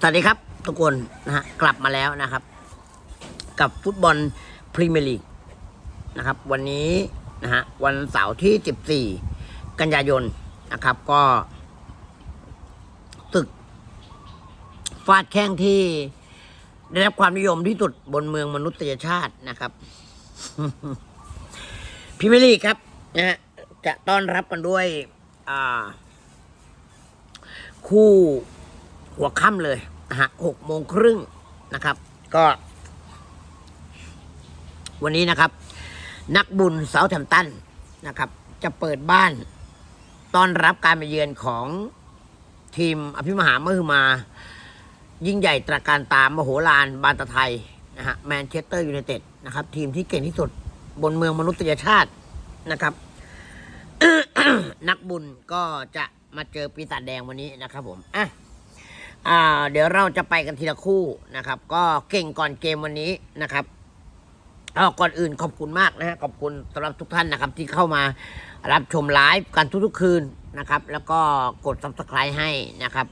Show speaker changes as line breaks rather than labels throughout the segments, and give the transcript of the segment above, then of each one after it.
สวัสดีครับ ทุกคนนะฮะกลับมาแล้วนะครับ กับฟุตบอลพรีเมียร์ลีกนะครับ วันนี้นะฮะวันเสาร์ที่ 14 กันยายนนะครับ ก็ตึกฟาดแข้งที่ได้รับความนิยมที่สุดบนเมืองมนุษยชาตินะครับพรีเมียร์ลีกครับนะฮะจะต้อนรับกันด้วย อ่า คู่ หัวค่ำเลยนะฮะหกโมงครึ่งนะครับ ก็ วันนี้นะครับ นักบุญเซาแธมตันนะครับ จะเปิดบ้านต้อนรับการมาเยือนของทีมอภิมหามหึมา ยิ่งใหญ่ตระการตามมโหฬารบานตะไทยนะฮะแมนเชสเตอร์ยูไนเต็ดนะครับ ทีมที่เก่งที่สุดบนเมืองมนุษยชาตินะครับ นักบุญก็จะมาเจอปีศาจแดงวันนี้นะครับผมอะ อ่าเดี๋ยวเราจะไปกันทีละคู่นะครับ ก็เก่งก่อนเกมวันนี้นะครับเอาก่อนอื่นขอบคุณมากนะฮะขอบคุณสำหรับทุกท่านนะครับ ที่เข้ามารับชมไลฟ์กันทุกๆคืนนะครับ แล้วก็กด subscribe ให้นะครับ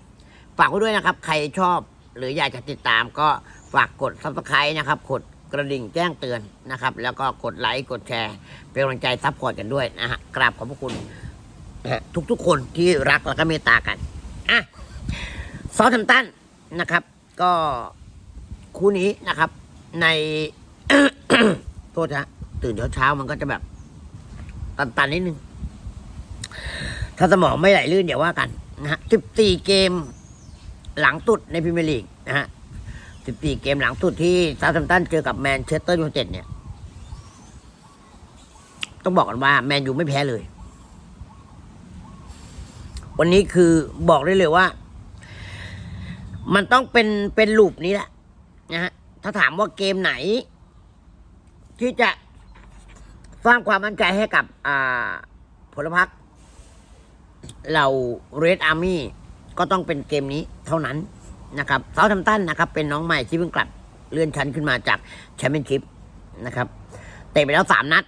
ฝากไว้ด้วยนะครับ ใครชอบหรืออยากจะติดตามก็ฝากกด subscribe นะครับ กดกระดิ่งแจ้งเตือนนะครับ แล้วก็กดไลค์กดแชร์ เป็นกำลังใจซัพพอร์ตกันด้วยนะฮะกราบขอบพระคุณทุกๆคนที่รักแล้วก็เมตตากันอะ ซอทัมตันนะครับ ก็คู่นี้นะครับ ในโทษนะตื่นเช้าๆมันก็จะแบบ ตันๆนิดนึง ถ้าสมองไม่ไหลลื่นอย่าว่ากันนะฮะ14เกมหลังสุดในพรีเมียร์ลีกนะฮะ14เกมหลังสุดที่ซา u t ัมตันเจอกับแมนเชสเตอร์ยูไนเต็ดเนี่ย ต้องบอกกันว่าแมนยูไม่แพ้เลย วันนี้คือบอกได้เลยว่า มันต้องเป็นเป็นลูปนี้แหละนะฮะถ้าถามว่าเกมไหน ที่จะสร้างความมั่นใจให้กับอ่าพลพรรคเราเรดอาร์มี่ก็ต้องเป็นเกมนี้เท่านั้นนะครับเซาทัมตันนะครับ เป็นน้องใหม่ที่เพิ่งกลับเลื่อนชั้นขึ้นมาจากแชมเปี้ยนชิพนะครับเตะไปแล้วสามนัด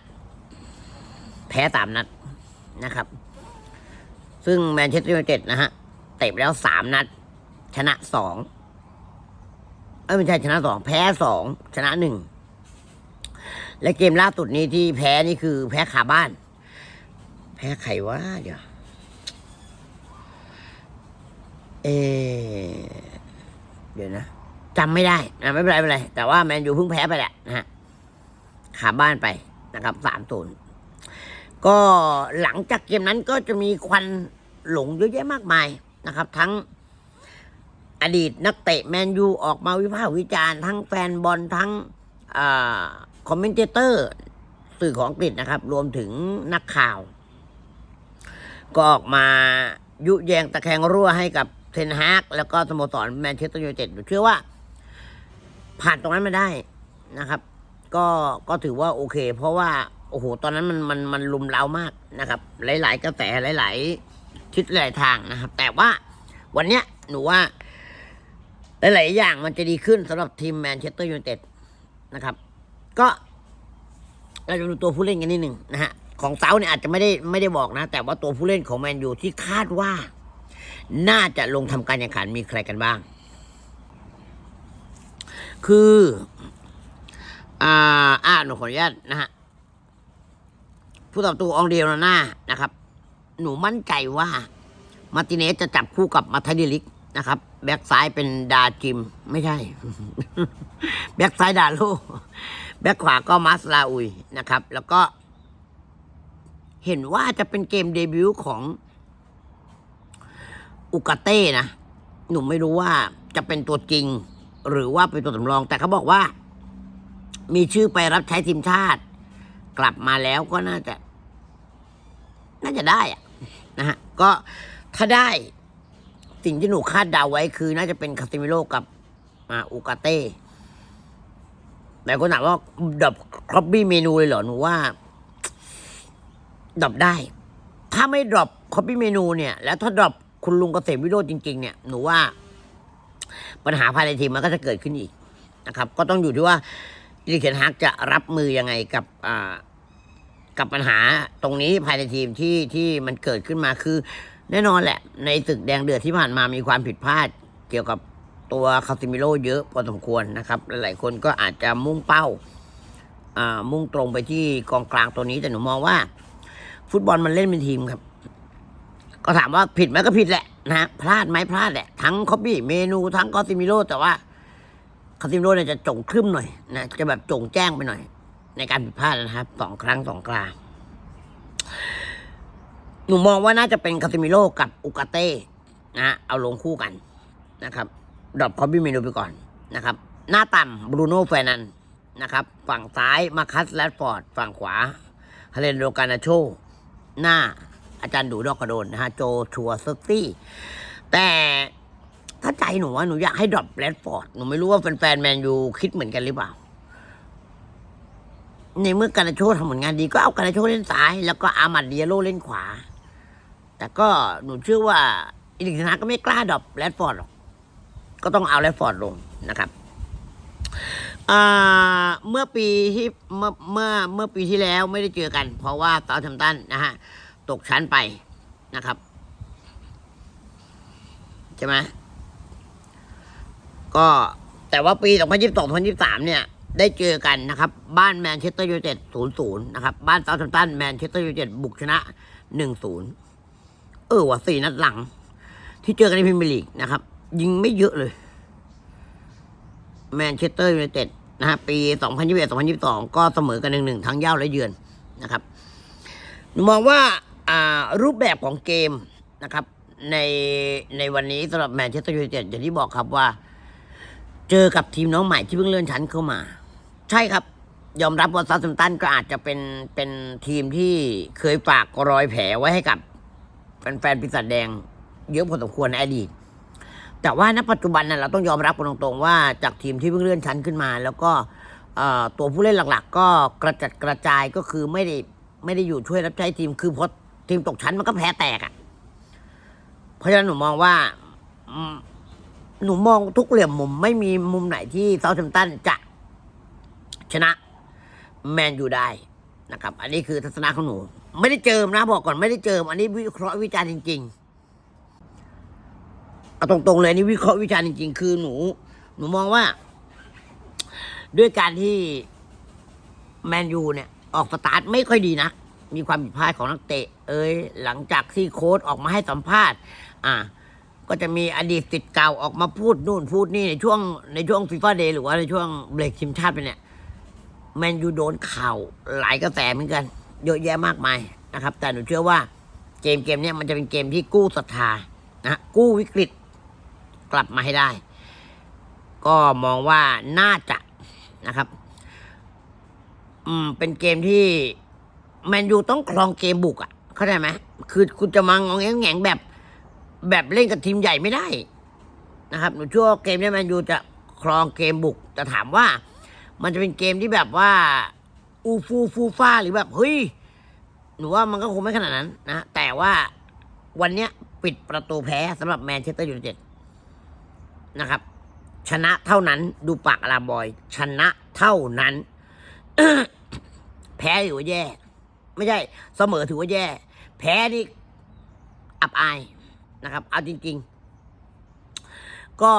แพ้สามนัดนะครับ ซึ่งแมนเชสเตอร์ยูไนเต็ดนะฮะเตะไปแล้วสามนัด ชนะสองเอ้ยไม่ใช่ชนะสองแพ้สองชนะหนึ่งและเกมล่าสุดนี้ที่แพ้นี่คือ แพ้ขาบ้าน แพ้ใครวะเดี๋ยวเอเดี๋ยวนะจำไม่ได้นะไม่เป็นไรไม่เป็นไร แต่ว่าแมนยูเพิ่งแพ้ไปแหละนะฮะขาบ้านไปนะครับสามศูนย์ก็หลังจากเกมนั้นก็จะมีควันหลงเยอะแยะมากมายนะครับ ทั้ง อดีตนักเตะแมนยูออกมาวิพากษ์วิจารณ์ทั้งแฟนบอลทั้งคอมเมนเตเตอร์สื่อของอังกฤษนะครับ รวมถึงนักข่าว ก็ออกมายุแยงตะแคงรั่วให้กับเทนฮากแล้วก็สโมสรแมนเชสเตอร์ยูไนเต็ดเชื่อว่า ผ่านตรงนั้นมาได้นะครับ ก็ก็ถือว่าโอเค เพราะว่า โอ้โห ตอนนั้นมันมันมันลุมเล้ามากนะครับ หลาย ๆ กระแสหลาย ๆ ทิศหลายทางนะครับ แต่ว่าวันเนี้ยหนูว่า หลายๆอย่างมันจะดีขึ้นสำหรับทีมแมนเชสเตอร์ยูไนเต็ดนะครับ ก็เราจะดูตัวผู้เล่นกันนิดหนึ่งนะฮะของเซาเนี่ยอาจจะไม่ได้ไม่ได้บอกนะ แต่ว่าตัวผู้เล่นของแมนยูที่คาดว่า น่าจะลงทำการแข่งขันมีใครกันบ้าง คืออ่าอ่าหนูขออนุญาตนะฮะผู้ต่อตัวองเดียนาน่านะครับ หนูมั่นใจว่า มาร์ติเนสจะจับคู่กับมาทาดิลิกนะครับ แบ็กซ้ายเป็นดาจิม ไม่ใช่ แบ็กซ้ายดาโลแบ็กขวาก็มาสลาอุยนะครับ แล้วก็ เห็นว่าจะเป็นเกมเดบิวต์ของ อุกาเต้นะ หนูไม่รู้ว่าจะเป็นตัวจริง หรือว่าเป็นตัวสำรอง แต่เขาบอกว่า มีชื่อไปรับใช้ทีมชาติ กลับมาแล้วก็น่าจะ น่าจะได้อะนะฮะ ก็ถ้าได้ สิ่งที่หนูคาดเดาไว้คือ น่าจะเป็นคาซิมิโลกับอ่าอุกาเต้แต่ก็ถามว่าดับครอบบี้เมนูเลยเหรอหนูว่าดับได้ ถ้าไม่ดรอปคอปปี้เมนูเนี่ย แล้วถ้าดรอปคุณลุงเกษมวิโรจน์จริง ๆ เนี่ย หนูว่า ปัญหาภายในทีมมันก็จะเกิดขึ้นอีกนะครับ ก็ต้องอยู่ที่ว่าอีริกเคนฮักจะรับมือยังไงกับกับปัญหาตรงนี้ภายในทีมที่ที่มันเกิดขึ้นมาคือ แน่นอนแหละ ในศึกแดงเดือดที่ผ่านมามีความผิดพลาด เกี่ยวกับตัวคาซิมิโร่เยอะพอสมควรนะครับ หลายๆคนก็อาจจะมุ่งเป้าอ่ามุ่งตรงไปที่กองกลางตัวนี้แต่หนูมองว่า ฟุตบอลมันเล่นเป็นทีมครับ ก็ถามว่าผิดไหมก็ผิดแหละนะพลาดไหมพลาดแหละ ทั้งคอปี้เมนูทั้งคอซิมิโร่แต่ว่าคาซิมิโร่เนี่ยจะจงครึ่มหน่อยนะจะแบบจงแจ้งไปหน่อย ในการผิดพลาดนะครับสองครั้งสองครา หนูมองว่าน่าจะเป็นคาซิมิโร่กับอุกาเต้นะเอาลงคู่กันนะครับดรอปคอปปี้เมนูไปก่อนนะครับ หน้าต่ำบรูโน่แฟนันนะครับ ฝั่งซ้ายมาคัสแรดฟอร์ด ฝั่งขวาฮาเลนโดกานาโช หน้าอาจารย์ดูดอกกระโดนนะฮะโจชัวเซอร์ซี่ แต่ถ้าใจหนูว่าหนูอยากให้ดรอปแรดฟอร์ด หนูไม่รู้ว่าแฟนๆแมนยูคิดเหมือนกันหรือเปล่า ในเมื่อการนาโชทำผลงานดีก็เอาการนาโชเล่นซ้าย แล้วก็อามัดเดียโลเล่นขวา แต่ก็หนูเชื่อว่าอิลิกนาก็ไม่กล้าดรอปแรดฟอร์ดหรอก ก็ต้องเอาแรดฟอร์ดลงนะครับเมื่อปีที่เมื่อเมื่อเมื่อปีที่แล้วไม่ได้เจอกัน เพราะว่าเซาท์แฮมตันนะฮะตกชั้นไปนะครับใช่ไหมก็แต่ว่าปี 2022 2023 เนี่ย ได้เจอกันนะครับ บ้านแมนเชสเตอร์ยูไนเต็ด 0-0 นะครับ บ้านเซาท์แฮมป์ตันแมนเชสเตอร์ยูไนเต็ดบุกชนะ 1-0 เออว่ะสี่นัดหลัง ที่เจอกันในพรีเมียร์ลีกนะครับ ยิงไม่เยอะเลย แมนเชสเตอร์ยูไนเต็ดนะฮะปี 2021-2022 ก็เสมอกันหนึ่งหนึ่งทั้งเย้าและเยือนนะครับ มองว่าอ่ารูปแบบของเกมนะครับ ในในวันนี้สำหรับแมนเชสเตอร์ยูไนเต็ดอย่างที่บอกครับว่า เจอกับทีมน้องใหม่ที่เพิ่งเลื่อนชั้นเข้ามา ใช่ครับ ยอมรับว่าซาซัมตันก็อาจจะเป็นเป็นทีมที่เคยฝากรอยแผลไว้ให้กับ แฟนๆปีศาจแดง เยอะพอสมควรในอดีต แต่ว่าณปัจจุบันน่ะเราต้องยอมรับกันตรงๆว่าจากทีมที่เพิ่งเลื่อนชั้นขึ้นมา แล้วก็ตัวผู้เล่นหลักๆ ก็กระจัดกระจายก็คือไม่ได้ไม่ได้อยู่ช่วยรับใช้ทีมคือพอทีมตกชั้นมันก็แพ้แตกอะ่ะ เพราะฉะนั้นหนูมองว่าหนูมองทุกเหลี่ยมมุมไม่มีมุมไหนที่เซาท์แฮมตันจะชนะแมนยูได้นะครับ อันนี้คือทัศนะของหนู ไม่ได้เจิมนะบอกก่อนไม่ได้เจิม อันนี้วิเคราะห์วิจารณ์จริงๆเอาตรงๆเลยนี่วิเคราะห์วิจารณ์จริง ๆ คือหนู หนูมองว่า ด้วยการที่แมนยูเนี่ย ออกสตาร์ทไม่ค่อยดีนะมีความผิดพลาดของนักเตะ เอ้ยหลังจากที่โค้ชออกมาให้สัมภาษณ์ อ่า ก็จะมีอดีตสิทธิ์เก่าออกมาพูดนู่นพูดนี่ในช่วงในช่วงฟีฟ่าเดย์หรือว่าในช่วงเบรกทีมชาติไปเนี่ยแมนยูโดนข่าวหลายกระแสเหมือนกัน เยอะแยะมากมายนะครับ แต่หนูเชื่อว่าเกมเกมนี้มันจะเป็นเกมที่กู้ศรัทธานะกู้วิกฤตกลับมาให้ได้ ก็มองว่าน่าจะนะครับอืมเป็นเกมที่แมนยูต้องครองเกมบุกอะ่ะ เข้าใจไหมคือคุณจะมางองแงงแงแบบ แบบเล่นกับทีมใหญ่ไม่ได้นะครับหนูเชื่อเกมนี้แมนยูจะครองเกมบุกแต่ถามว่า มันจะเป็นเกมที่แบบว่า อูฟูฟูฟ้าหรือแบบเฮ้ยหนูว่ามันก็คงไม่ขนาดนั้นนะ แต่ว่าวันเนี้ยปิดประตูแพ้สำหรับแมนเชสเตอร์ยูไนเต็ดนะครับ ชนะเท่านั้นดูปากอลาบอย ชนะเท่านั้น แพ้ถือว่าแย่ ไม่ใช่ เสมอถือว่าแย่ แพ้นี่อับอายนะครับ เอาจริง ๆ ก็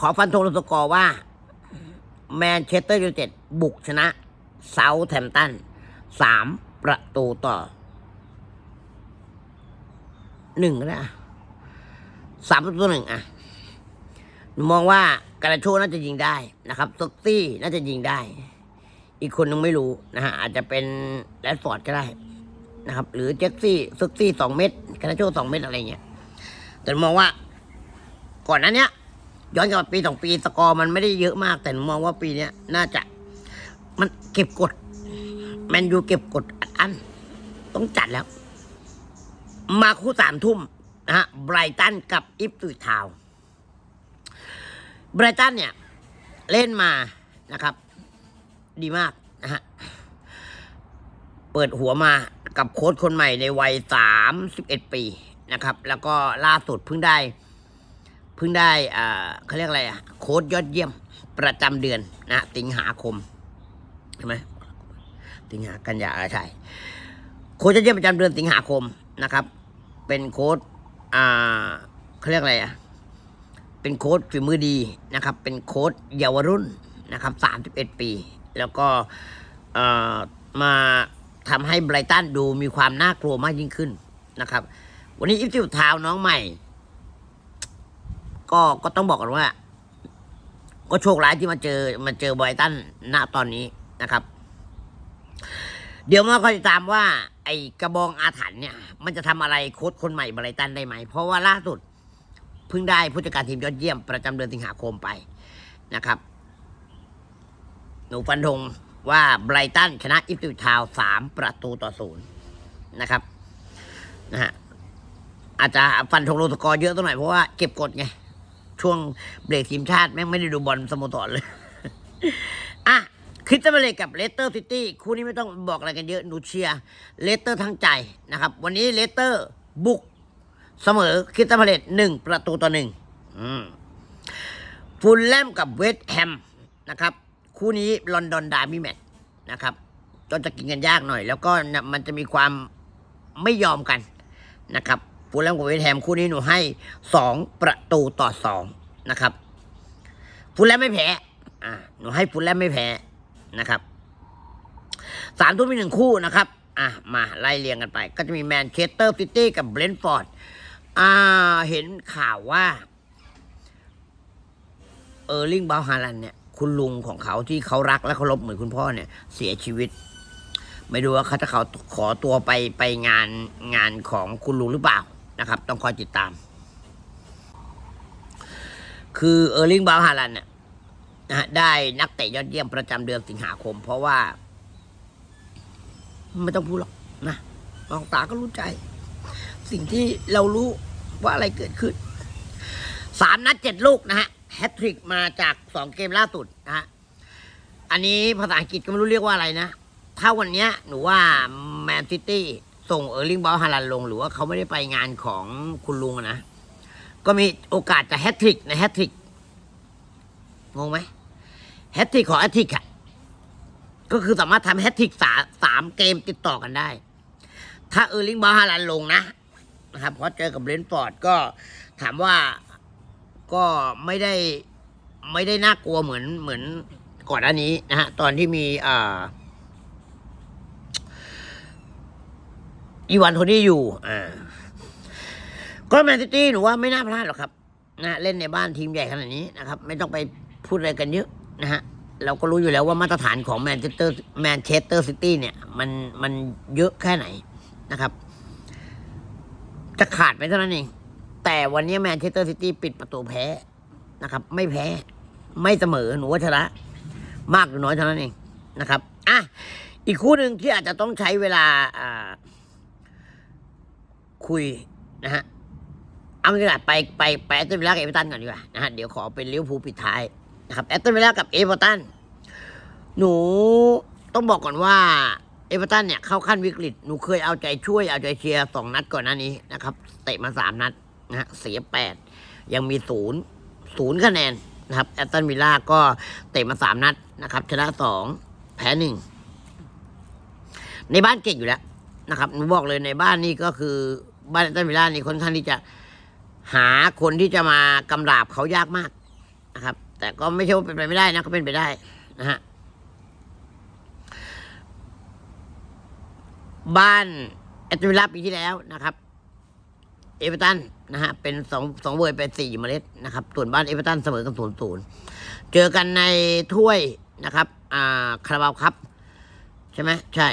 ขอฟันธงลงสกอร์ว่า แมนเชสเตอร์ยูไนเต็ดบุกชนะ เซาแฮมตันสามประตูต่อหนึ่งก็ได้อะสามประตูหนึ่งอะหนูมองว่าการาโชน่าจะยิงได้นะครับซ็อกซี่น่าจะยิงได้ อีกคนนึงไม่รู้นะฮะอาจจะเป็นแรดฟอร์ดก็ได้นะครับ หรือเจ็กซี่ซ็อกซี่สองเม็ดการาโชสองเม็ดอะไรเงี้ยแต่มองว่า ก่อนนั้นเนี้ยย้อนกลับปีสองปีสกอร์มันไม่ได้เยอะมาก แต่มมองว่าปีเนี้ยน่าจะ มันเก็บกด แมนยูเก็บกดอัน ต้องจัดแล้ว มาคู่สามทุ่มนะฮะไบรตันกับอิฟตุยทาวไบรตันเนี่ย เล่นมานะครับ ดีมากนะฮะ เปิดหัวมากับโค้ชคนใหม่ในวัยสามสิบเอ็ดปีนะครับ แล้วก็ล่าสุดเพิ่งได้ เพิ่งได้อ่าเขาเรียกอะไรอะ โค้ดยอดเยี่ยมประจำเดือนนะสิงหาคม ช่ไหมสิงหากันยาออใช่โค้ดยอดเยี่ยมประจำเดือนสิงหาคมนะครับ เป็นโค้ดอ่าเขาเรียกอะไรอะเป็นโค้ชฝีมือดีนะครับ เป็นโค้ชเยาวรุ่นนะครับสามสิบเอ็ดปี แล้วก็เอ่อมาทำให้ไบรตันดูมีความน่ากลัวมากยิ่งขึ้นนะครับ วันนี้อิฟติวทาวน้องใหม่ ก็ก็ต้องบอกกันว่า ก็โชคร้ายที่มาเจอมาเจอไบรตันณตอนนี้ นะครับ เดี๋ยวมาคอยติดตามว่า ไอ้กระบองอาถรรพ์เนี่ย มันจะทำอะไรโค้ชคนใหม่บรตันได้ไหม เพราะว่าล่าสุดเพิ่งได้ผู้จัดการทีมยอดเยี่ยมประจำเดือนสิงหาคมไปนะครับ หนูฟันธงว่าไบรตันชนะอิฟติวทาวสามประตูต่อศูนย์นะครับนะฮะอาจจะฟันธงโลสกอร์เยอะตัวหน่อยเพราะว่าเก็บกดไง ช่วงเบรกทีมชาติแม่งไม่ได้ดูบอลสโมสรเลย คริสตันเบเลกกับเลสเตอร์ซิตี้คู่นี้ไม่ต้องบอกอะไรกันเยอะหนูเชียร์เลสเตอร์ทั้งใจนะครับ วันนี้เลสเตอร์บุกเสมอคริสตันพาเลตหนึ่งประตูต่อหนึ่งฟูลแลมกับเวสต์แฮมนะครับ คู่นี้ลอนดอนดาร์บี้แมตช์นะครับก็จะกินกันยากหน่อย แล้วก็มันจะมีความไม่ยอมกันนะครับฟูลแลมกับเวสต์แฮมคู่นี้หนูให้สองประตูต่อสองนะครับฟูลแลมไม่แพ้อ่าหนูให้ฟูลแลมไม่แพ้ นะครับสามทุ่มมีหนึ่งคู่นะครับ อะ มาไล่เรียงกันไป ก็จะมีแมนเชสเตอร์ซิตี้กับเบรนท์ฟอร์ด อ่า เห็นข่าวว่า เออร์ลิงบาฮาลันเนี่ย คุณลุงของเขาที่เขารักและเคารพเหมือนคุณพ่อเนี่ย เสียชีวิต ไม่รู้ว่าเขาจะเขาขอตัวไปไปงานงานของคุณลุงหรือเปล่านะครับ ต้องคอยติดตาม คือเออร์ลิงบาฮาลันเนี่ย นะฮะได้นักเตะยอดเยี่ยมประจำเดือนสิงหาคม เพราะว่า ไม่ต้องพูดหรอกนะมองตาก็รู้ใจ สิ่งที่เรารู้ว่าอะไรเกิดขึ้นสามนัดเจ็ดลูกนะฮะแฮตทริกมาจากสองเกมล่าสุดนะฮะอันนี้ภาษาอังกฤษก็ไม่รู้เรียกว่าอะไรนะ ถ้าวันเนี้ยหนูว่าแมนซิตี้ส่งเออร์ลิงบอลฮาลันลง หรือว่าเขาไม่ได้ไปงานของคุณลุงนะ ก็มีโอกาสจะแฮตทริกในแฮตทริกงงไหม แฮตทริกของแฮตทริกอะก็คือสามารถทำแฮตทริกสาสามเกมติดต่อกันได้ ถ้าเออร์ลิงบอฮาลันลงนะนะครับเพราะเจอกับเบรนท์ฟอร์ดก็ถามว่าก็ไม่ได้ไม่ได้น่ากลัวเหมือนเหมือนก่อนอันนี้นะฮะตอนที่มีอ่าอีวานโทนี่อยู่อ่าก็แมนซิตี้หนูว่าไม่น่าพลาดหรอกครับนะเล่นในบ้านทีมใหญ่ขนาดนี้นะครับ ไม่ต้องไปพูดอะไรกันเยอะ นะฮะเราก็รู้อยู่แล้วว่ามาตรฐานของแมนเชสเตอร์แมนเชสเตอร์ซิตี้เนี่ยมันมันเยอะแค่ไหนนะครับ จะขาดไปเท่านั้นเอง แต่วันนี้แมนเชสเตอร์ซิตี้ปิดประตูแพ้นะครับ ไม่แพ้ไม่เสมอหนูว่าชนะมากหรือน้อยเท่านั้นเองนะครับอะอีกคู่หนึ่งที่อาจจะต้องใช้เวลาคุยนะฮะเอางี้ละไปไปไปแอตตันวิกเอเวอร์ตันก่อนดีกว่านะฮะเดี๋ยวขอเป็นลิเวอร์พูลปิดท้าย นะครับแอตตันวิลล่ากับเอเวอร์ตันหนูต้องบอกก่อนว่าเอเวอร์ตันเนี่ยเข้าขั้นวิกฤตหนูเคยเอาใจช่วยเอาใจเชียร์สองนัดก่อนหน้านี้นะครับเตะมาสามนัดนะฮะเสียแปดยังมีศูนย์ศูนย์คะแนนนะครับแอตตันวิลล่าก็เตะมาสามนัดนะครับชนะสองแพ้หนึ่งในบ้านเก่งอยู่แล้วนะครับหนูบอกเลยในบ้านนี่ก็คือบ้านแอตตันวิลล่านี่ค่อนข้างที่จะหาคนที่จะมากำราบเขายากมากนะครับ แต่ก็ไม่ใช่ว่าเป็นไปไม่ได้นะก็เป็นไปได้นะฮะบ้านแอตตันวิลล่าปีที่แล้วนะครับ เอเวอร์ตันนะฮะเป็นสองสองเวยเป็นสี่เมล็ดนะครับส่วนบ้านเอเวอร์ตันเสมอกันศูนย์ศูนย์เจอกันในถ้วยนะครับ อ่าคาราบาวครับใช่ไหมใช่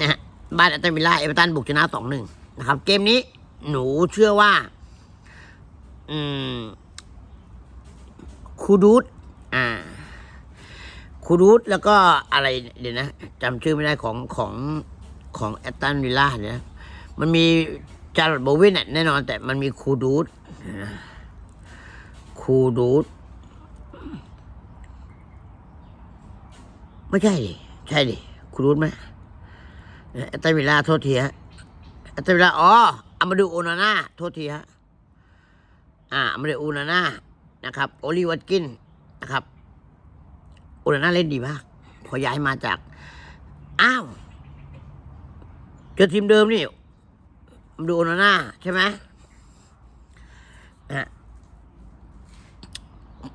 นะฮะบ้านแอตตันวิลล่าเอเวอร์ตันบุกชนะสองหนึ่งนะครับ เกมนี้หนูเชื่อว่า อืม คูดูดอ่าคูดูดแล้วก็อะไรเดี๋ยวนะจำชื่อไม่ได้ของของของแอตตันวิลล่าเนี่ยมันมีจาร์ลโบวินแน่นอน แต่มันมีคูดูดคูดูดไม่ใช่ดิใช่ดิคูดูดไหมแอตตันวิลล่าโทษทีฮะแอตตันวิลล่าอ๋ออามาดูโอนาน่าโทษทีฮะอ่าอามาดูโอนาน่า นะครับโอลิวัตกินนะครับโอนาน่าเล่นดีมากพอย้ายมาจาก อ้าวเจอทีมเดิมนี่มาดูโอนาน่าใช่ไหมนะฮะ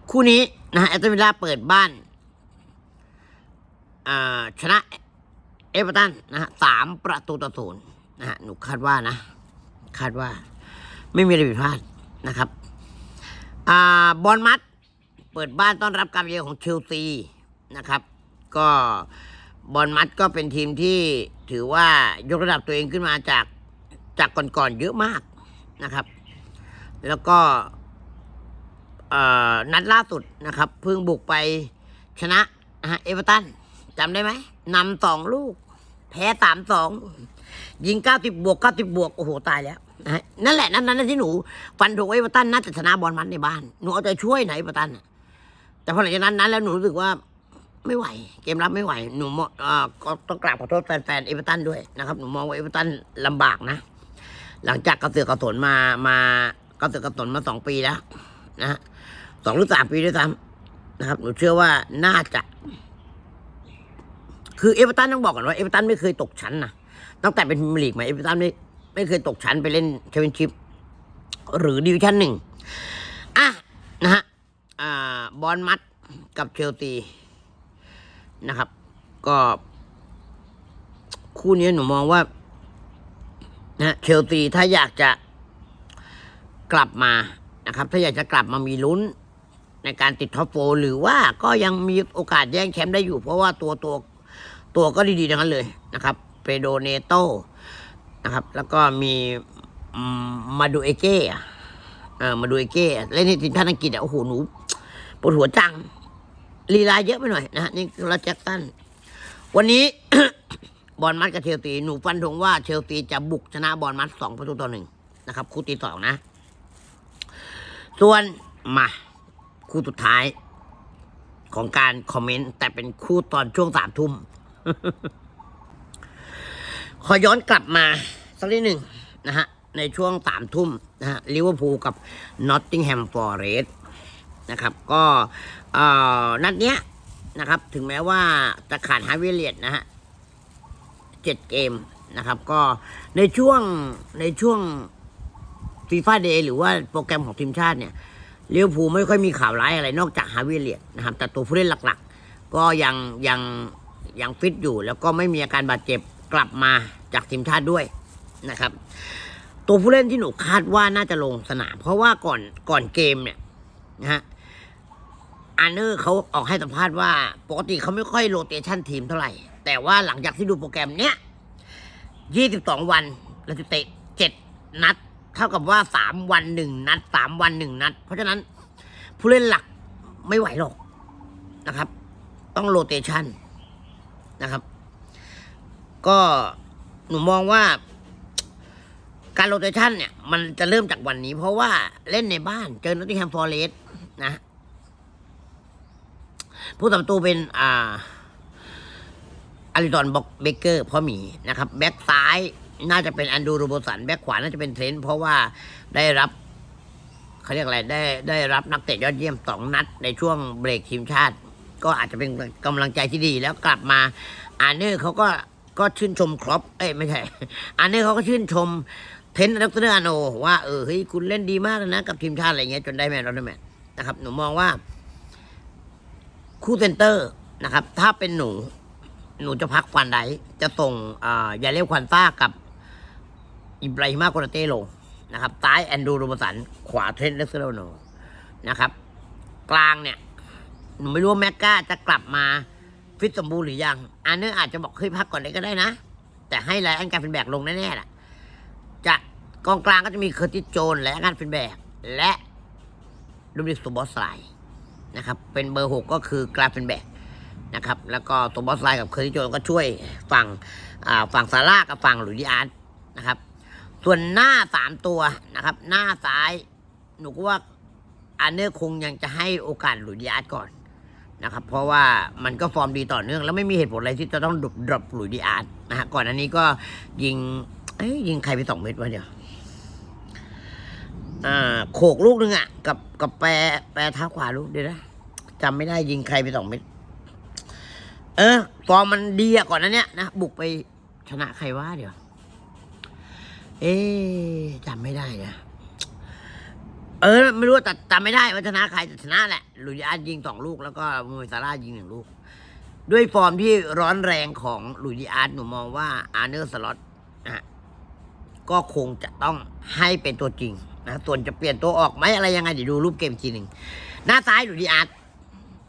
คู่นี้นะแอตตันวิลาเปิดบ้านชนะเอเวอร์ตันนะฮะสามประตูต่อศูนย์นะฮะหนูคาดว่านะ คาดว่า ไม่มีอะไรผิดพลาดนะครับ อ่าบอลมัด เปิดบ้านต้อนรับการเยือนของเชลซีนะครับ ก็บอลมัดก็เป็นทีมที่ถือว่ายกระดับตัวเองขึ้นมาจากจากก่อนๆเยอะมากนะครับ แล้วก็นัดล่าสุดนะครับเพิ่งบุกไปชนะนะฮะเอเวอร์ตันจำได้ไหมนำสองลูก แพ้สามสองยิงเก้าสิบบวกเก้าสิบบวก โอ้โห ตายแล้ว นั่นแหละ นั่นนั้นที่หนูฟันธงไว้เอเวอร์ตันน่าจะชนะบอลมันในบ้าน หนูเอาใจช่วยไหนเอเวอร์ตันน่ะแต่พอหลังจากนั้นนั้นแล้วหนูรู้สึกว่าไม่ไหว เกมรับไม่ไหว หนูมองก็ต้องกราบขอโทษแฟนๆเอเวอร์ตันด้วยนะครับ หนูมองว่าเอเวอร์ตันลำบากนะ หลังจากกระเสือกกระสนมามากระเสือกกระสนมาสองปีแล้วนะสองหรือสามปีด้วยซ้ำนะครับ หนูเชื่อว่าน่าจะ คือเอเวอร์ตันต้องบอกก่อนว่าเอเวอร์ตันไม่เคยตกชั้นนะตั้งแต่เป็นมียร์ลีกมาเอเวอร์ตันไม่ ไม่เคยตกชั้นไปเล่นแชมเปี้ยนชิพหรือดิวิชั่นหนึ่งอะนะฮะอ่าบอลมัดกับเชลซีนะครับ ก็ คู่นี้หนูมองว่านะเชลซีถ้าอยากจะกลับมานะครับ ถ้าอยากจะกลับมามีลุ้นในการติดท็อปโฟหรือว่าก็ยังมีโอกาสแย่งแชมป์ได้อยู่ เพราะว่าตัวตัวตัวก็ดีๆทั้งนั้นเลยนะครับเปโดเนโต นะครับ แล้วก็มีมาดูเอเก้เออมาดูเอเก้เล่นในทีมชาติอังกฤษอะโอ้โหหนูปวดหัวจังลีลาเยอะไปหน่อยนะฮะนี่คือลาแจ็คสันวันนี้บอลมัดกับเชลซีหนูฟันธงว่าเชลซีจะบุกชนะบอลมัดสองประตูต่อหนึ่งนะครับ คู่ตีสองนะ ส่วนมา คู่สุดท้ายของการคอมเมนต์ แต่เป็นคู่ตอนช่วงสามทุ่ม ขอย้อนกลับมาสักนิดหนึ่งนะฮะ ในช่วงสามทุ่มนะฮะลิเวอร์พูลกับนอตติงแฮมฟอร์เรสต์นะครับ ก็เอ่อนัดเนี้ยนะครับ ถึงแม้ว่าจะขาดฮาวิเลียตนะฮะเจ็ดเกมนะครับ ก็ในช่วงในช่วงฟีฟ่าเดย์หรือว่าโปรแกรมของทีมชาติเนี่ยเลี้ยวภูลไม่ค่อยมีข่าวร้ายอะไรนอกจากฮาวิเลียตนะครับ แต่ตัวผู้เล่นหลักๆ ก็ยังยังยังฟิตอยู่ แล้วก็ไม่มีอาการบาดเจ็บ กลับมาจากทีมชาติด้วยนะครับ ตัวผู้เล่นที่หนูคาดว่าน่าจะลงสนาม เพราะว่าก่อนก่อนเกมเนี่ยนะฮะอันเนอร์เขาออกให้สัมภาษณ์ว่าปกติเขาไม่ค่อยโรเตชันทีมเท่าไหร่ แต่ว่าหลังจากที่ดูโปรแกรมเนี้ยยี่สิบองวันเราจะเตะเจ็ดนัด เท่ากับว่าสามวันหนึ่งนัดสามวันหนึ่งนัด เพราะฉะนั้นผู้เล่นหลักไม่ไหวหรอกนะครับ ต้องโรเตชันนะครับ ก็หนูมองว่า การโรเตชันเนี่ย มันจะเริ่มจากวันนี้ เพราะว่าเล่นในบ้านเจอนอตติแฮมฟอร์เรส์นะผู้ทำประตูเป็นอ่าอาริดอนบ็อกเบเกอร์พ่อหมีนะครับ แบ็กซ้ายน่าจะเป็นแอนดูโรโบสัน แบ็กขวาน่าจะเป็นเทรนเพราะว่าได้รับเขาเรียกอะไรได้ได้รับนักเตะยอดเยี่ยมสองนัด ในช่วงเบรกทีมชาติ ก็อาจจะเป็นกำลังใจที่ดีแล้วกลับมาอาร์เนอร์เขาก็ ก็ชื่นชมครอปเอ้ยไม่ใช่อาร์เนอร์เขาก็ชื่นชมเทนต์ดรอาโนว่าเออเฮ้ยคุณเล่นดีมากเลยนะกับทีมชาติอะไรเงี้ยจนได้แมนดอลแมนนะครับ หนูมองว่า คู่เซนเตอร์นะครับ ถ้าเป็นหนู หนูจะพักฟันไดจะส่งอ่าอย่าเรียกควันต้ากับอิบราฮิมาโกนาเต้ลงนะครับซ้ายแอนดูโรบสัน ขวาเทรนเลสเซโรโนนะครับ กลางเนี่ย หนูไม่รู้ว่าแม็กกาจะกลับมา ฟิตสมบูรณ์หรือยังอันเนอร์อาจจะบอกเฮ้ยพักก่อนเลยก็ได้นะ แต่ให้ไลอันการเป็นแบกลงแน่ๆแหละจะกองกลางก็จะมีเคอร์ติสโจนและการเป็นแบกและลูมิสโตบอสไลนะครับ เป็นเบอร์หกก็คือกราฟเป็นแบกนะครับ แล้วก็ตัวบอสไลน์กับเคอร์ติโจนก็ช่วยฝั่งฝั่งซาร่ากับฝั่งหลุยส์ดิอาร์ตนะครับ ส่วนหน้าสามตัวนะครับ หน้าซ้ายหนูก็ว่าอันเนอร์คงยังจะให้โอกาสหลุยส์ดิอาร์ตก่อน นะครับ เพราะว่ามันก็ฟอร์มดีต่อเนื่อง แล้วไม่มีเหตุผลอะไรที่จะต้องดรอปดรอปหลุยดิอาร์ตนะฮะก่อนอันนี้ก็ยิงเอ้ยยิงใครไปสองเม็ดวะเดี๋ยวอ่าโขกลูกนึงอะ กับกับแปรแปรเท้าขวาลูกเดี๋ยวนะจำไม่ได้ยิงใครไปสองเม็ดเออฟอร์มมันดีอะก่อนนั้นเนี้ยนะบุกไปชนะใครวะเดี๋ยว เอ๊ะจำไม่ได้นะ เออ ไม่รู้แต่จำไม่ได้ว่าชนะใครแต่ชนะแหละลุยอาร์ตยิงสองลูกแล้วก็มูซาร่ายิงหนึ่งลูก ด้วยฟอร์มที่ร้อนแรงของลุยอาร์ตหนูมองว่าอาร์เนอร์สล็อตนะฮะก็คงจะต้องให้เป็นตัวจริงนะส่วนจะเปลี่ยนตัวออกไหมอะไรยังไงเดี๋ยวดูรูปเกมอีกทีหนึ่งหน้าซ้ายลุยอาร์ต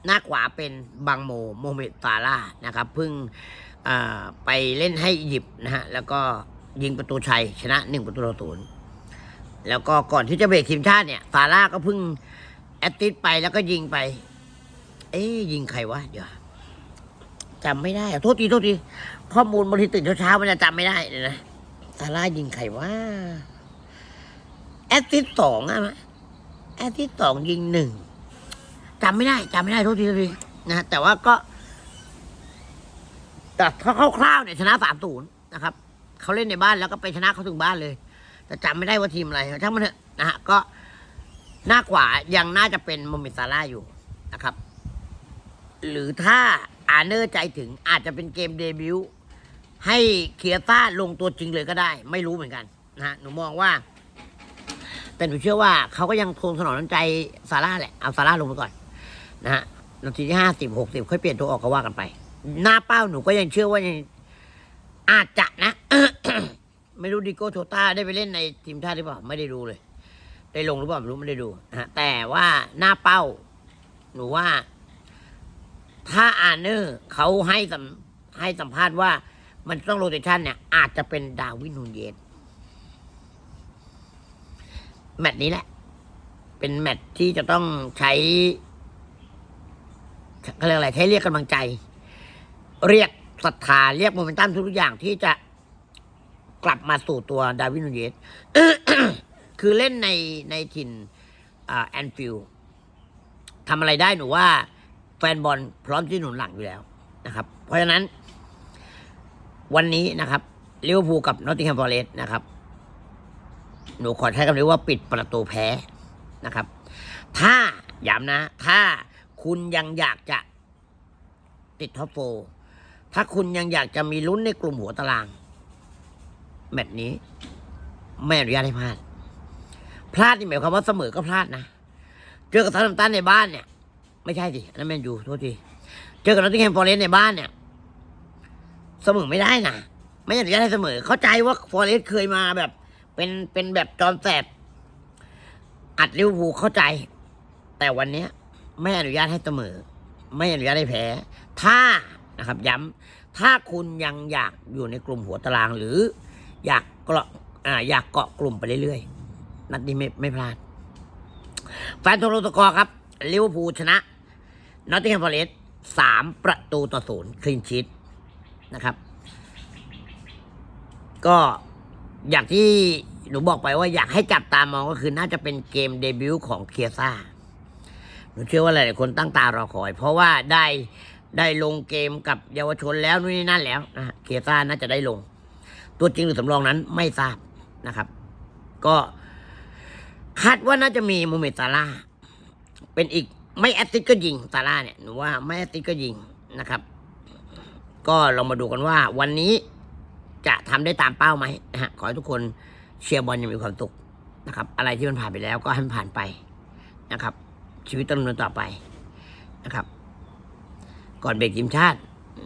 หน้าขวาเป็นบังโมโมเมดซาร่านะครับเพิ่งอ่าไปเล่นให้อียิปต์นะฮะแล้วก็ยิงประตูชัยชนะหนึ่งประตูต่อศูนย์ แล้วก็ก่อนที่จะเบรกทีมชาติเนี่ยซาร่าก็เพิ่งแอตติสไปแล้วก็ยิงไป เอ๊ยยิงใครวะเดี๋ยวจำไม่ได้อโทษทีโทษทีข้อมูลบางทีตื่นเช้าๆมันจะจำไม่ได้เลยนะซาร่ายิงใครวะแอตติสสองอะมะแอตติสสองยิงหนึ่งจำไม่ได้จำไม่ได้โทษทีโทษทีนะแต่ว่าก็แต่คร่าวๆเนี่ยชนะสามศูนย์นะครับ เขาเล่นในบ้านแล้วก็ไปชนะเขาถึงบ้านเลย แต่จำไม่ได้ว่าทีมอะไรช่างมันเถอะนะฮะก็หน้าขวายังน่าจะเป็นโมเมดซาร่าอยู่นะครับ หรือถ้าอาเนอร์ใจถึงอาจจะเป็นเกมเดบิวต์ให้เคียต้าลงตัวจริงเลยก็ได้ ไม่รู้เหมือนกันนะฮะหนูมองว่า แต่หนูเชื่อว่าเขาก็ยังคงสนองน้ำใจซาร่าแหละเอาซาร่าลงไปก่อนนะฮะนาทีที่ห้าสิบหกสิบค่อยเปลี่ยนตัวออกก็ว่ากันไป หน้าเป้าหนูก็ยังเชื่อว่ายังอาจจะนะ ไม่รู้ดิโก้โชต้าได้ไปเล่นในทีมชาติหรือเปล่าไม่ได้ดูเลย ได้ลงหรือเปล่าไม่รู้ไม่ได้ดูนะฮะแต่ว่าหน้าเป้า หนูว่า ถ้าอาร์เนอร์เขาให้สัมให้สัมภาษณ์ว่ามันต้องโรเตชันเนี่ย อาจจะเป็นดาวินนูนเยสแมตช์นี้แหละ เป็นแมตช์ที่จะต้องใช้เขาเรียกอะไรใช้เรียกกำลังใจ เรียกศรัทธาเรียกโมเมนตัมทุกอย่างที่จะ กลับมาสู่ตัวดาวินนูนเยสคือเล่นในในถิ่นแอนฟิลทำอะไรได้หนูว่า แฟนบอลพร้อมที่หนุนหลังอยู่แล้วนะครับ เพราะฉะนั้น วันนี้นะครับลิเวอร์พูลกับนอตติงแฮมฟอร์เรสต์นะครับ หนูขอใช้คำนี้ว่าปิดประตูแพ้นะครับ ถ้าย้ำนะ ถ้าคุณยังอยากจะติดท็อปโฟร์ถ้าคุณยังอยากจะมีลุ้นในกลุ่มหัวตาราง แมตช์นี้ ไม่อนุญาตให้พลาด พลาดนี่หมายความว่าเสมอก็พลาดนะเจอกับซาร์ตัมตันในบ้านเนี่ย ไม่ใช่สิอันนั้นแมนยูโทษทีเจอกับนอตติงแฮมฟอร์เรสในบ้านเนี่ย เสมอไม่ได้นะไม่อนุญาตให้เสมอ เข้าใจว่าฟอร์เรสเคยมาแบบ เป็นเป็นแบบจอมแสบอัดลิเวอร์พูลเข้าใจ แต่วันเนี้ย ไม่อนุญาตให้เสมอ ไม่อนุญาตให้แพ้ ถ้านะครับ ย้ำถ้าคุณยังอยากอยู่ในกลุ่มหัวตารางหรือ อยากเกาะอ่าอยากเกาะกลุ่มไปเรื่อยๆ นัดนี้ไม่ไม่พลาด แฟนโทรตกอครับลิเวอร์พูลชนะนอตติงแฮมฟอร์เรสต์สามประตูต่อศูนย์คลีนชีตนะครับ ก็อย่างที่หนูบอกไปว่าอยากให้จับตามองก็คือน่าจะเป็นเกมเดบิวต์ของเคียซ่าหนูเชื่อว่าหลายๆคนตั้งตารอคอย เพราะว่าได้ได้ลงเกมกับเยาวชนแล้วนู่นนี่นั่นแล้วนะเคียซ่าน่าจะได้ลง ตัวจริงหรือสำรองนั้นไม่ทราบนะครับ ก็คาดว่าน่าจะมีมูเมดซาร่าเป็นอีกไม่แอตติก็ยิงซาร่าเนี่ยหนูว่าไม่แอตติก็ยิงนะครับ ก็ลองมาดูกันว่า วันนี้จะทำได้ตามเป้าไหมนะฮะขอให้ทุกคนเชียร์บอลอยังมีความสุขนะครับ อะไรที่มันผ่านไปแล้วก็ให้มันผ่านไปนะครับ ชีวิตต้องดำเนินต่อไปนะครับ ก่อนเบรกทีมชาติ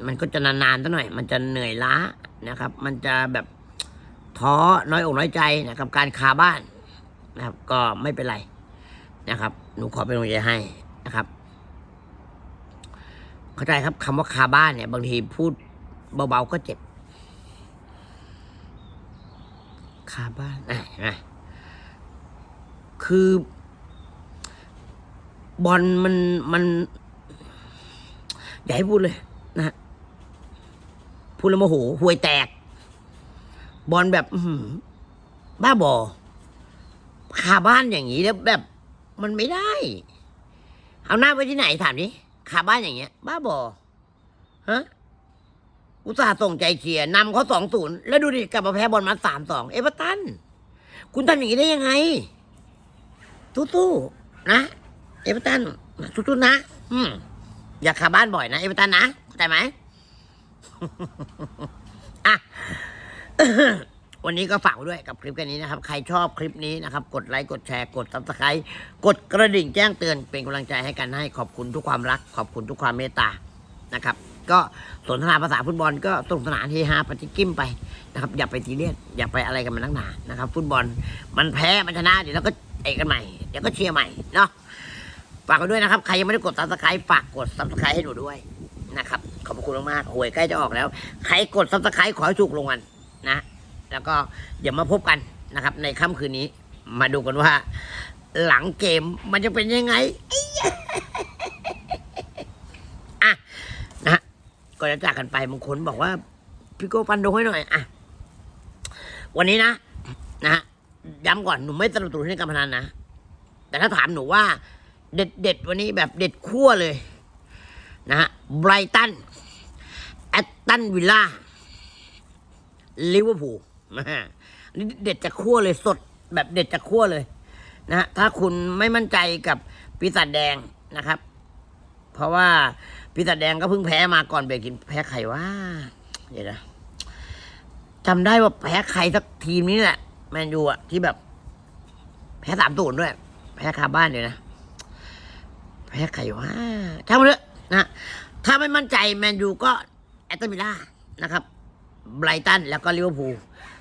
มันก็จะนานๆตั้งหน่อย มันจะเหนื่อยล้านะครับ มันจะแบบท้อน้อยอกน้อยใจนะครับ การคาบ้านนะครับ ก็ไม่เป็นไรนะครับ หนูขอเป็นกำลังใจให้นะครับ เข้าใจครับคำว่าคาบ้านเนี่ย บางทีพูดเบาๆก็เจ็บ คาบ้านอะนไหมคือบอลมันมัน อย่าให้พูดเลยนะฮะ พูดแล้วโมโหห่วยแตก บอลแบบบ้าบอคาบ้านอย่างนี้แล้วแบบ มันไม่ได้ เอาหน้าไปที่ไหนถามดิคาบ้านอย่างเงี้ย บ้าบอฮะอุตส่าห์ส่งใจเชียร์นำเขาสองศูนย์แล้วดูดิกลับมาแพ้บอลมาสามสองเอเวอร์ตัน คุณทำอย่างนี้ได้ยังไงตู้ๆนะ เอเวอร์ตันตู้ๆนะ อืมอย่าขาบ้านบ่อยนะ เอเวอร์ตันนะเข้าใจไหม อะวันนี้ก็ฝากด้วยกับคลิปแค่นี้นะครับ ใครชอบคลิปนี้นะครับ กดไลค์ กดแชร์ กดซับสไครต์กดกระดิ่งแจ้งเตือนเป็นกำลังใจให้กันให้ขอบคุณทุกความรัก ขอบคุณทุกความเมตตานะครับ ก็สนทนาภาษาฟุตบอลก็สนุกสนานเฮฮาปฏิกิมไปนะครับ อย่าไปทีเรียสอย่าไปอะไรกันมันนักหนานะครับ ฟุตบอลมันแพ้มันชนะเดี๋ยวเราก็เอะกันใหม่เดี๋ยวก็เชียร์ใหม่เนาะฝากกันด้วยนะครับ ใครยังไม่ได้กดซับสไครต์ฝากกดซับสไครต์ให้หนูด้วย นะครับ ขอบคุณมากๆหวยใกล้จะออกแล้ว ใครกดซับสไครต์ขอให้ถูกรางวัลนะ แล้วก็เดี๋ยวมาพบกันนะครับ ในค่ำคืนนี้ มาดูกันว่า หลังเกมมันจะเป็นยังไงอะนะก่อนจะจากกันไปบางคนบอกว่าพี่โก้ฟันดงให้หน่อยอะวันนี้นะ นะย้ำก่อนหนูไม่สนับสนุนให้การพนันนะแต่ถ้าถามหนูว่า เด็ดเด็ดวันนี้แบบเด็ดขั้วเลย นะฮะไบรตันแอตตันวิลล่าลิเวอร์พูลนะฮะอันนี้เด็ดจากขั้วเลยสดแบบเด็ดจากขั้วเลยนะฮะถ้าคุณไม่มั่นใจกับปีศาจแดงนะครับ เพราะว่าปีศาจแดงก็เพิ่งแพ้มาก่อนเบรกกินแพ้ใครว่า เดี๋ยวนะจำได้ว่าแพ้ใครสักทีมนี้แหละ แมนยูอะที่แบบ แพ้สามตูนด้วย แพ้คาบ้านเลยนะ แพ้ใครว่าช่างมันเถอะ นะถ้าไม่มั่นใจแมนยูก็แอตเลติล่านะครับไบรตันแล้วก็ลิเวอร์พูล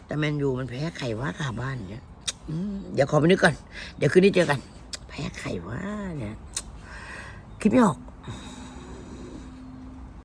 แต่แมนยูมันแพ้ไข่ว่าคาบ้านเนี่ยเดี๋ยวขอไปนึกก่อน เดี๋ยวคืนนี้เจอกัน แพ้ไข่ว่าเนี่ย คิดไม่ออก